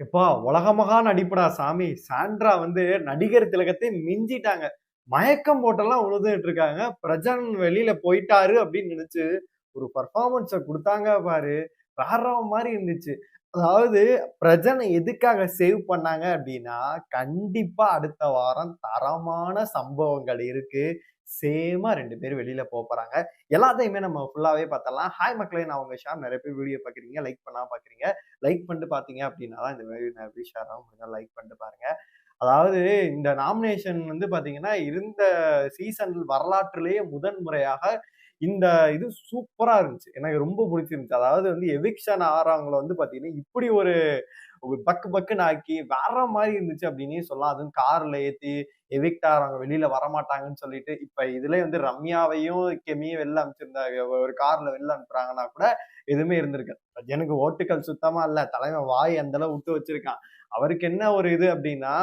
எப்பா உலகமகா நடிப்படா சாமி. சாண்ட்ரா வந்து நடிகர் திலகத்தை மிஞ்சிட்டாங்க. மயக்கம் போட்டெல்லாம் உழுதுட்டு இருக்காங்க பிரஜன் வெளியில போயிட்டாரு அப்படின்னு நினைச்சு ஒரு பர்ஃபார்மன்ஸை கொடுத்தாங்க பாரு. வேற மாதிரி இருந்துச்சு. அதாவது பிரஜனை எதுக்காக சேவ் பண்ணாங்க அப்படின்னா கண்டிப்பா அடுத்த வாரம் தரமான சம்பவங்கள் இருக்கு. சேமா ரெண்டு பேரும் வெளியில போக போறாங்க. எல்லாத்தையுமே நம்ம ஃபுல்லாவே பார்த்தலாம் ஹாய் மக்களே நான் உங்க ஷாம். நிறைய பேர் வீடியோ பாக்குறீங்க லைக் பண்ணா பாக்குறீங்க லைக் பண்ணிட்டு பாத்தீங்க அப்படின்னா தான் இந்த மாதிரி நிறைய ஷேர் ஆகும். லைக் பண்ணிட்டு பாருங்க. அதாவது இந்த நாமினேஷன் வந்து பாத்தீங்கன்னா இருந்த சீசன் வரலாற்றிலேயே முதன் முறையாக இந்த இது சூப்பரா இருந்துச்சு. எனக்கு ரொம்ப பிடிச்சிருந்துச்சு. அதாவது வந்து எவிக்ஷன் ஆறவங்கள வந்து பாத்தீங்கன்னா இப்படி ஒரு பக்கு பக்குன்னு ஆக்கி வேற மாதிரி இருந்துச்சு அப்படின்னு சொல்லலாம். அதுவும் கார்ல ஏத்தி எவிக்ட் ஆறவங்க வெளியில வரமாட்டாங்கன்னு சொல்லிட்டு இப்ப இதுல வந்து ரம்யாவையும் கெமியும் வெளில அனுப்பிச்சிருந்தாங்க ஒரு கார்ல வெளில அனுப்புறாங்கன்னா கூட எதுவுமே இருந்திருக்கு எனக்கு ஓட்டுக்கள் சுத்தமா இல்ல. தலைவன் வாய் அந்த அளவு விட்டு வச்சிருக்கான். அவருக்கு என்ன ஒரு இது அப்படின்னா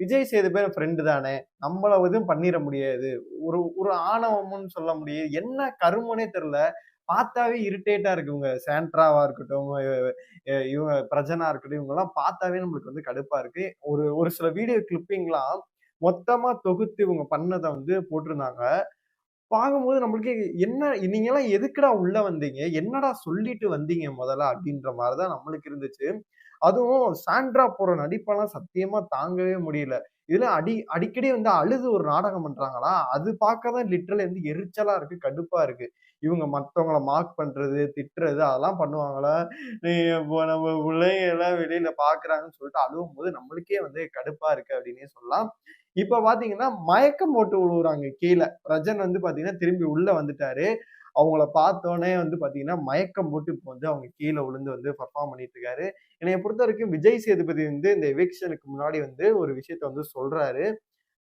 விஜய் சேதுபதி ஃப்ரெண்டு தானே. நம்மள எதுவும் பண்ணிட முடியாது. ஒரு ஒரு ஆணவம்னு சொல்ல முடியாது. என்ன கருமனே தெரில பார்த்தாவே இரிட்டேட்டா இருக்கு இவங்க. சாண்ட்ராவா இருக்கட்டும் இவங்க பிரஜனா இருக்கட்டும் இவங்கெல்லாம் பார்த்தாவே நம்மளுக்கு வந்து கடுப்பா இருக்கு. ஒரு ஒரு சில வீடியோ கிளிப்பிங்லாம் மொத்தமா தொகுத்து இவங்க பண்ணதை வந்து போட்டிருந்தாங்க. பார்க்கும்போது நம்மளுக்கு என்ன நீங்க எல்லாம் எதுக்குடா உள்ள வந்தீங்க? என்னடா சொல்லிட்டு வந்தீங்க முதல்ல அப்படின்ற மாதிரிதான் நம்மளுக்கு இருந்துச்சு. அதுவும் சாண்ட்ரா போற நடிப்பெல்லாம் சத்தியமா தாங்கவே முடியல. இதுல அடி அடிக்கடி வந்து அழுது ஒரு நாடகம் பண்றாங்களா? அது பார்க்கதான் லிட்டரல் வந்து எரிச்சலா இருக்கு கடுப்பா இருக்கு. இவங்க மற்றவங்கள மார்க் பண்றது திட்டுறது அதெல்லாம் பண்ணுவாங்களா? இப்போ நம்ம பிள்ளைங்க எல்லாம் வெளியில பாக்குறாங்கன்னு சொல்லிட்டு அழுவும் போது நம்மளுக்கே வந்து கடுப்பா இருக்கு அப்படின்னே சொல்லலாம். இப்ப பாத்தீங்கன்னா மயக்கம் போட்டு விழுவுறாங்க கீழே. ரஜன் வந்து பாத்தீங்கன்னா திரும்பி உள்ள வந்துட்டாரு. அவங்கள பார்த்தோன்னே வந்து பார்த்தீங்கன்னா மயக்கம் போட்டு இப்போ வந்து அவங்க கீழே விழுந்து வந்து பர்ஃபார்ம் பண்ணிட்டு இருக்காரு. என்னைய பொறுத்த வரைக்கும் விஜய் சேதுபதி வந்து இந்த எவிக்ஷனுக்கு முன்னாடி வந்து ஒரு விஷயத்த வந்து சொல்றாரு.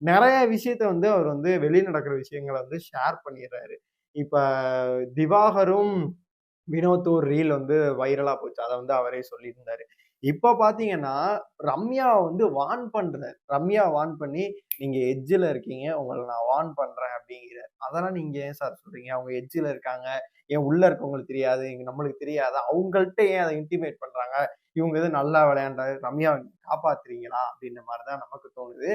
நிறைய விஷயத்த வந்து அவர் வந்து வெளியே நடக்கிற விஷயங்களை வந்து ஷேர் பண்ணிடுறாரு. இப்போ திவாகரும் வினோத் ஒரு ரீல் வந்து வைரலாக போச்சு. அதை வந்து அவரே சொல்லியிருந்தாரு. இப்ப பாத்தீங்கன்னா ரம்யா வந்து வான் பண்ணுறேன் ரம்யா வான் பண்ணி நீங்க எஜ்ஜில் இருக்கீங்க உங்களை நான் வான் பண்றேன் அப்படிங்கிற. அதெல்லாம் நீங்க ஏன் சார் சொல்றீங்க? அவங்க எட்ஜில் இருக்காங்க. ஏன் உள்ள இருக்கவங்களுக்கு தெரியாது இங்க நம்மளுக்கு தெரியாது. அவங்கள்ட்ட ஏன் அதை இன்டிமேட் பண்றாங்க? இவங்க எது நல்லா விளையாண்டாரு ரம்யா காப்பாத்துறீங்களா? அப்படின்ற மாதிரிதான் நமக்கு தோணுது.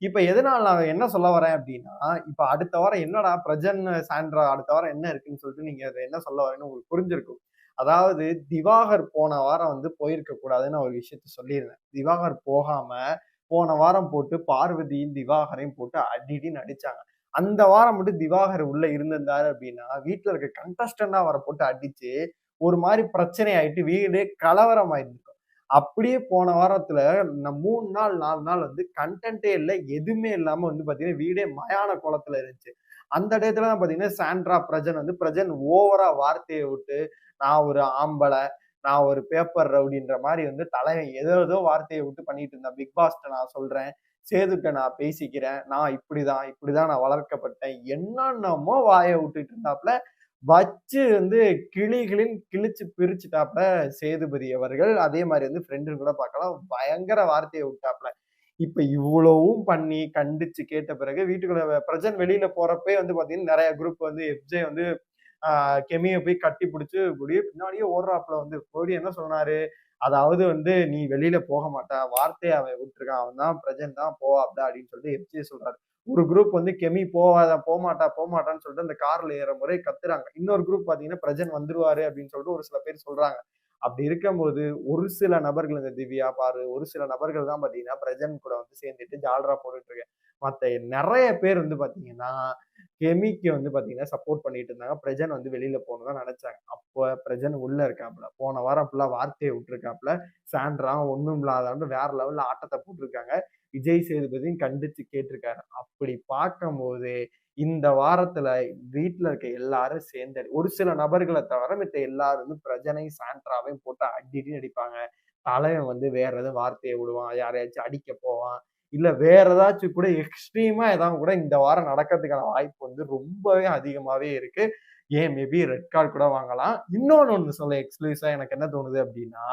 இப்ப எதனால நான் என்ன சொல்ல வரேன் அப்படின்னா இப்ப அடுத்த வாரம் என்னடா பிரஜன் சாண்ட்ரா அடுத்த வாரம் என்ன இருக்குன்னு சொல்லிட்டு நீங்க அதை என்ன சொல்ல வரேன்னு உங்களுக்கு புரிஞ்சிருக்கும். அதாவது திவாகர் போன வாரம் வந்து போயிருக்க கூடாதுன்னு ஒரு விஷயத்த சொல்லியிருந்தேன். திவாகர் போகாம போன வாரம் போட்டு பார்வதியும் திவாகரையும் போட்டு அடிடி நடிச்சாங்க. அந்த வாரம் மட்டும் திவாகர் உள்ள இருந்திருந்தாரு அப்படின்னா வீட்டுல இருக்க கண்டஸ்டண்டா அவரை போட்டு அடிச்சு ஒரு மாதிரி பிரச்சனை ஆயிட்டு வீடே கலவரம் ஆயிருக்கும். அப்படியே போன வாரத்துல மூணு நாள் நாலு நாள் வந்து கண்டென்ட்டே இல்லை எதுவுமே இல்லாம வந்து பாத்தீங்கன்னா வீடே மயான குளத்துல இருந்துச்சு. அந்த டயத்துல தான் பாத்தீங்கன்னா சாண்ட்ரா பிரஜன் வந்து பிரஜன் ஓவரா வார்த்தையை விட்டு நான் ஒரு ஆம்பளை நான் ஒரு பேப்பர் ரவுடின்ற மாதிரி வந்து தலைவன் ஏதோ ஏதோ வார்த்தையை விட்டு பண்ணிட்டு இருந்தேன். பிக் பாஸ்ட நான் சொல்றேன் சேதுட்ட நான் பேசிக்கிறேன் நான் இப்படிதான் இப்படிதான் நான் வளர்க்கப்பட்டேன் என்னென்னமோ வாயை விட்டுட்டு இருந்தாப்புல வச்சு வந்து கிளிகளின் கிழிச்சு பிரிச்சுட்டாப்புல சேதுபதி அவர்கள். அதே மாதிரி வந்து ஃப்ரெண்டு கூட பார்க்கலாம். பயங்கர வார்த்தையை விட்டாப்புல. இப்ப இவ்வளவும் பண்ணி கண்டிச்சு கேட்ட பிறகு வீட்டுக்குள்ள பிரஜன் வெளியில போறப்பே வந்து பாத்தீங்கன்னா நிறைய குரூப் வந்து எஃப்ஜே வந்து கெமியை போய் கட்டி பிடிச்சி இப்படியே பின்னாடியே ஓடுறாப்புல வந்து கோடி என்ன சொன்னாரு? அதாவது வந்து நீ வெளியில போக மாட்டா வார்த்தையை அவன் விட்டுருக்கான் அவன் தான் பிரஜன் தான் போவாப்ல அப்படின்னு சொல்லிட்டு எஃப்ஜே சொல்றாரு. ஒரு குரூப் வந்து கெமி போவாத போமாட்டா போமாட்டான்னு சொல்லிட்டு அந்த கார்ல ஏற முறை கத்துறாங்க. இன்னொரு குரூப் பாத்தீங்கன்னா பிரஜன் வந்துருவாரு அப்படின்னு சொல்லிட்டு ஒரு சில பேர் சொல்றாங்க. அப்படி இருக்கும்போது ஒரு சில நபர்கள் இந்த திவ்யா பாரு ஒரு சில நபர்கள் தான் பார்த்தீங்கன்னா பிரஜன் கூட வந்து சேர்ந்துட்டு ஜாலரா போட்டுட்டு இருக்கேன். மற்ற நிறைய பேர் வந்து பார்த்தீங்கன்னா கெமிக்கு வந்து பார்த்தீங்கன்னா சப்போர்ட் பண்ணிட்டு இருந்தாங்க. பிரஜன் வந்து வெளியில போகணும்னு நினைச்சாங்க. அப்போ பிரஜன் உள்ள இருக்காப்புல. போன வாரம் ஃபுல்லாக வார்த்தையை விட்டுருக்காப்புல. சாண்ட்ரா ஒன்றும் இல்லாத வேற லெவலில் ஆட்டத்தை போட்டிருக்காங்க. விஜய் சேதுபதியும் கண்டிச்சு கேட்டிருக்காரு. அப்படி பார்க்கும்போது இந்த வாரத்துல வீட்டில் இருக்க எல்லாரும் சேர்ந்து ஒரு சில நபர்களை தவிர மித்த எல்லாரும் வந்து சாண்ட்ராவையும் போட்டு அடிடி அடிப்பாங்க. தலைவன் வந்து வேற எதுவும் வார்த்தையை விடுவான். யாரையாச்சும் அடிக்க போவான். இல்லை வேற ஏதாச்சும் கூட எக்ஸ்ட்ரீமா ஏதாவது கூட இந்த வாரம் நடக்கிறதுக்கான வாய்ப்பு வந்து ரொம்பவே அதிகமாகவே இருக்கு. ஏன் மேபி ரெட் கார்டு கூட வாங்கலாம். இன்னொன்று ஒன்று சொல்ல எக்ஸ்க்ளூசிவாக எனக்கு என்ன தோணுது அப்படின்னா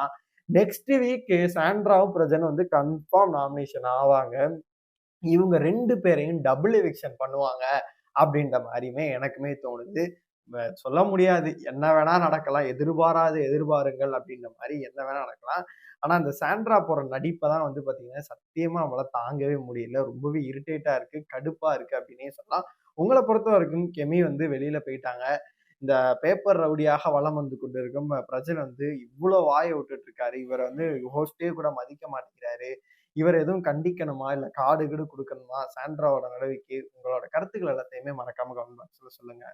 நெக்ஸ்ட் வீக் சாண்ட்ராவும் பிரஜன் வந்து கன்ஃபார்ம் நாமினேஷன் ஆவாங்க. இவங்க ரெண்டு பேரையும் டபுள் எவிக்ஷன் பண்ணுவாங்க அப்படின்ற மாதிரியுமே எனக்குமே தோணுது. சொல்ல முடியாது. என்ன வேணா நடக்கலாம். எதிர்பாராத எதிர்பாருங்கள் அப்படின்ற மாதிரி என்ன வேணா நடக்கலாம். ஆனா அந்த சாண்ட்ரா போற நடிப்பை தான் வந்து பாத்தீங்கன்னா சத்தியமா நம்மளால தாங்கவே முடியல. ரொம்பவே இரிட்டேட்டா இருக்கு கடுப்பா இருக்கு அப்படின்னே சொல்லலாம். உங்களை பொறுத்த வரைக்கும் கெமி வந்து வெளியில போயிட்டாங்க. இந்த பேப்பர் ரவுடியாக வலம் வந்து கொண்டிருக்கும். பிரஜன் வந்து இவ்வளோ வாயை விட்டுட்டு இருக்காரு. இவரை வந்து ஹோஸ்டே கூட மதிக்க மாட்டேங்கிறாரு. இவர் எதுவும் கண்டிக்கணுமா? இல்ல காடு கீடு கொடுக்கணுமா? சாண்ட்ராவோட நடவடிக்கை உங்களோட கருத்துக்கள் எல்லாத்தையுமே மறக்காம கமெண்ட் பாக்ஸ்ல சொல்லுங்க.